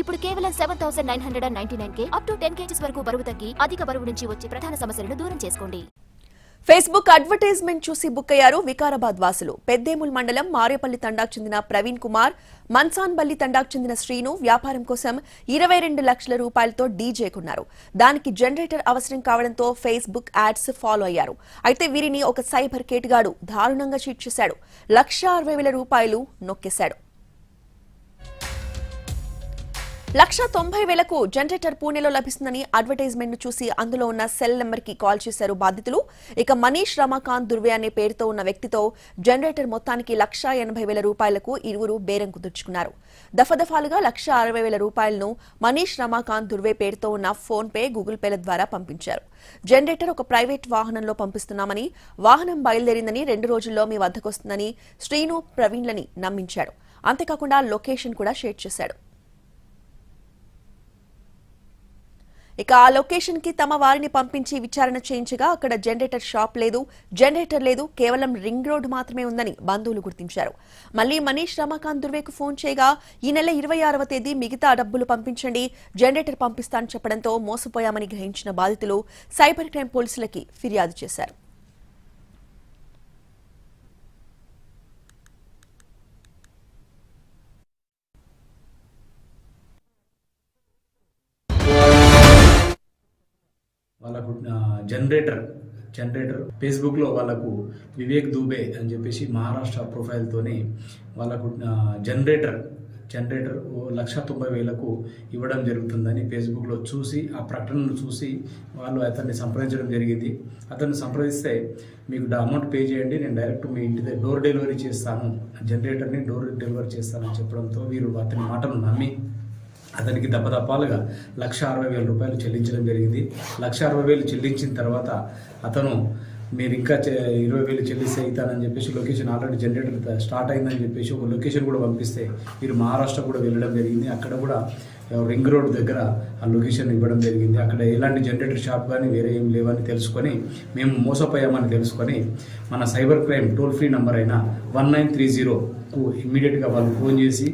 ఇప్పుడు కేవలం seven thousand nine hundred and ninety nine K up to ten kgs వరకు బరువు తగ్గి అధిక బరువు నుంచి వచ్చే ప్రధాన సమస్యలను దూరం చేసుకోండి. ఫేస్బుక్ అడ్వర్టైజ్మెంట్ చూసి బుక్ అయ్యారు వికారాబాద్ వాసులు. పెద్దేముల్ మండలం మారేపల్లి తండాకు చెందిన ప్రవీణ్ కుమార్ మన్సాన్బల్లి తండాకు చెందిన శ్రీను వ్యాపారం కోసం ఇరవై రెండు లక్షల రూపాయలతో డీజే కొన్నారు. దానికి జనరేటర్ అవసరం కావడంతో ఫేస్బుక్ యాడ్స్ ఫాలో అయ్యారు. అయితే వీరిని ఒక సైబర్ కేటుగాడు దారుణంగా చీట్ చేశాడు. లక్ష అరవై వేల రూపాయలు నొక్కేశాడు. లక్ష తొంభై వేలకు జనరేటర్ పూణేలో లభిస్తుందని అడ్వర్టైజ్మెంట్ చూసి అందులో ఉన్న సెల్ నెంబర్కి కాల్ చేశారు బాధితులు. ఇక మనీష్ రమాకాంత్ దుర్వే అనే పేరుతో ఉన్న వ్యక్తితో జనరేటర్ మొత్తానికి లక్ష ఎనభై వేల రూపాయలకు ఇరువురు బేరం కుదుర్చుకున్నారు దఫదఫాలుగా లక్ష అరవై వేల రూపాయలను మనీష్ రమాకాంత్ దుర్వే పేరుతో ఉన్న ఫోన్ పే గూగుల్ పేల ద్వారా పంపించారు. జనరేటర్ ఒక ప్రైవేట్ వాహనంలో పంపిస్తున్నామని వాహనం బయలుదేరిందని రెండు రోజుల్లో మీ వద్దకొస్తుందని శ్రీను ప్రవీణ్లని నమ్మించాడు. అంతేకాకుండా లొకేషన్ కూడా షేర్ చేశాడు. ఇక ఆ లొకేషన్కి తమ వారిని పంపించి విచారణ చేయించగా అక్కడ జనరేటర్ షాప్ లేదు. జనరేటర్ లేదు. కేవలం రింగ్ రోడ్ మాత్రమే ఉందని బంధువులు గుర్తించారు. మళ్ళీ మనీష్ రమాకాంత్ దుర్వేకు ఫోన్ చేయగా ఈ నెల ఇరవై ఆరవ తేదీ మిగతా డబ్బులు పంపించండి జనరేటర్ పంపిస్తాను చెప్పడంతో మోసపోయామని గ్రహించిన బాధితులు సైబర్ క్రైమ్ పోలీసులకి ఫిర్యాదు చేశారు. వాళ్ళకు జనరేటర్ జనరేటర్ ఫేస్బుక్లో వాళ్ళకు వివేక్ దూబే అని చెప్పేసి మహారాష్ట్ర ప్రొఫైల్తోని వాళ్ళకు జనరేటర్ జనరేటర్ ఓ లక్ష తొంభై వేలకు ఇవ్వడం జరుగుతుందని ఫేస్బుక్లో చూసి ఆ ప్రకటనను చూసి వాళ్ళు అతన్ని సంప్రదించడం జరిగింది. అతన్ని సంప్రదిస్తే మీకు అమౌంట్ పే చేయండి నేను డైరెక్ట్ మీ ఇంటి దగ్గర డోర్ డెలివరీ చేస్తాను. జనరేటర్ని డోర్ డెలివరీ చేస్తానని చెప్పడంతో వీరు అతని మాటను నమ్మి అతనికి దప్పదప్పాలుగా లక్ష అరవై వేల రూపాయలు చెల్లించడం జరిగింది. లక్ష అరవై వేలు చెల్లించిన తర్వాత అతను మీరు ఇంకా ఇరవై వేలు చెల్లిస్తే అవుతానని చెప్పేసి లొకేషన్ ఆల్రెడీ జనరేటర్ స్టార్ట్ అయిందని చెప్పేసి ఒక లొకేషన్ కూడా పంపిస్తే మీరు మహారాష్ట్ర కూడా వెళ్ళడం జరిగింది. అక్కడ కూడా రింగ్ రోడ్ దగ్గర ఆ లొకేషన్ ఇవ్వడం జరిగింది. అక్కడ ఎలాంటి జనరేటర్ షాప్ కానీ వేరే ఏం లేవని తెలుసుకొని మేము మోసపోయామని తెలుసుకొని మన cyber crime toll free number అయిన వన్ నైన్ త్రీ జీరోకు ఇమ్మీడియట్గా వాళ్ళు ఫోన్ చేసి